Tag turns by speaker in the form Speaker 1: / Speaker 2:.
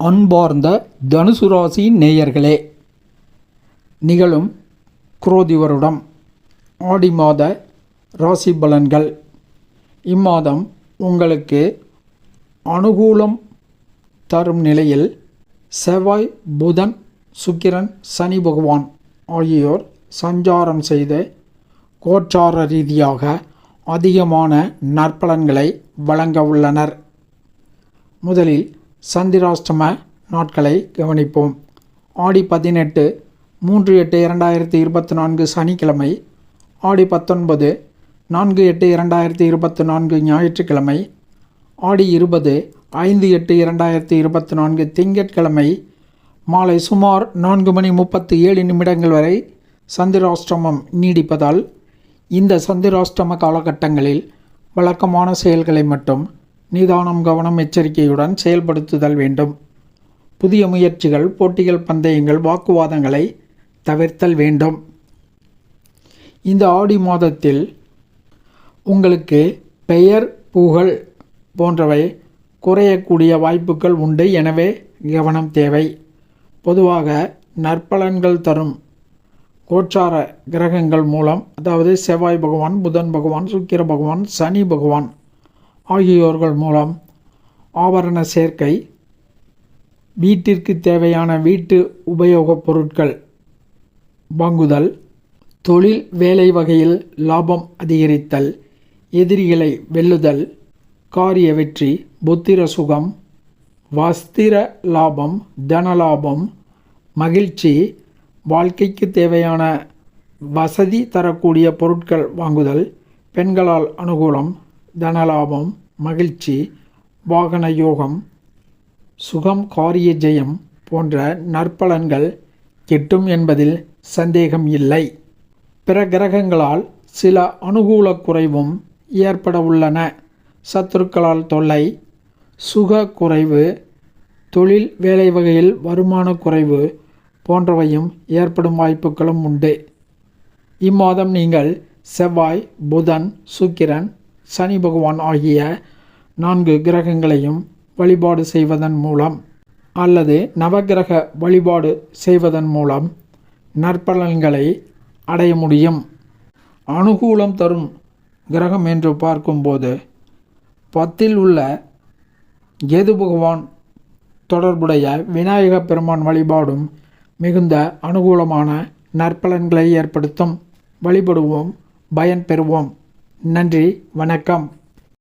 Speaker 1: அன்பார்ந்த தனுசு ராசி நேயர்களே நிகழும் குரோதி வருடம் ஆடி மாத ராசி பலன்கள். இம்மாதம் உங்களுக்கு அனுகூலம் தரும் நிலையில் செவ்வாய் புதன் சுக்கிரன் சனி பகவான் ஆகியோர் சஞ்சாரம் செய்து கோச்சார ரீதியாக அதிகமான நற்பலன்களை வழங்க உள்ளனர். முதலில் சந்திராஷ்டம நாட்களை கவனிப்போம். ஆடி பதினெட்டு மூன்று எட்டு இரண்டாயிரத்தி இருபத்தி நான்கு சனிக்கிழமை ஆடி பத்தொன்பது நான்கு எட்டு இரண்டாயிரத்தி இருபத்தி நான்கு ஞாயிற்றுக்கிழமை ஆடி இருபது ஐந்து எட்டு இரண்டாயிரத்தி இருபத்தி நான்கு திங்கட்கிழமை மாலை சுமார் நான்கு மணி முப்பத்தி ஏழு நிமிடங்கள் வரை சந்திராஷ்டமம் நீடிப்பதால் இந்த சந்திராஷ்டம காலகட்டங்களில் வழக்கமான செயல்களை மட்டும் நிதானம் கவனம் எச்சரிக்கையுடன் செயல்படுத்துதல் வேண்டும். புதிய முயற்சிகள் போட்டிகள் பந்தயங்கள் வாக்குவாதங்களை தவிர்த்தல் வேண்டும். இந்த ஆடி மாதத்தில் உங்களுக்கு பெயர் புகழ் போன்றவை குறையக்கூடிய வாய்ப்புகள் உண்டு. எனவே கவனம் தேவை. பொதுவாக நற்பலன்கள் தரும் கோச்சார கிரகங்கள் மூலம் அதாவது செவ்வாய் பகவான் புதன் பகவான் சுக்கிர பகவான் சனி பகவான் ஆகியோர்கள் மூலம் ஆபரண சேர்க்கை வீட்டிற்கு தேவையான வீட்டு உபயோகப் பொருட்கள் வாங்குதல் தொழில் வேலை வகையில் லாபம் அதிகரித்தல் எதிரிகளை வெல்லுதல் காரிய வெற்றி புத்திர சுகம் வஸ்திர லாபம் தன லாபம் மகிழ்ச்சி வாழ்க்கைக்கு தேவையான வசதி தரக்கூடிய பொருட்கள் வாங்குதல் பெண்களால் அனுகூலம் தனலாபம் மகிழ்ச்சி வாகன யோகம் சுகம் காரிய ஜெயம் போன்ற நற்பலன்கள் கிட்டும் என்பதில் சந்தேகம் இல்லை. பிற கிரகங்களால் சில அனுகூல குறைவும் ஏற்பட உள்ளன. சத்துருக்களால் தொல்லை சுக குறைவு தொழில் வேலை வகையில் வருமான குறைவு போன்றவையும் ஏற்படும் வாய்ப்புகளும் உண்டு. இம்மாதம் நீங்கள் செவ்வாய் புதன் சுக்கிரன் சனி பகவான் ஆகிய நான்கு கிரகங்களையும் வழிபாடு செய்வதன் மூலம் அல்லது நவகிரக வழிபாடு செய்வதன் மூலம் நற்பலன்களை அடைய முடியும். அனுகூலம் தரும் கிரகம் என்று பார்க்கும்போது பத்தில் உள்ள கேது பகவான் தொடர்புடைய விநாயக பெருமான் வழிபாடும் மிகுந்த அனுகூலமான நற்பலன்களை ஏற்படுத்தும். வழிபடுவோம் பயன் பெறுவோம். நன்றி வணக்கம்.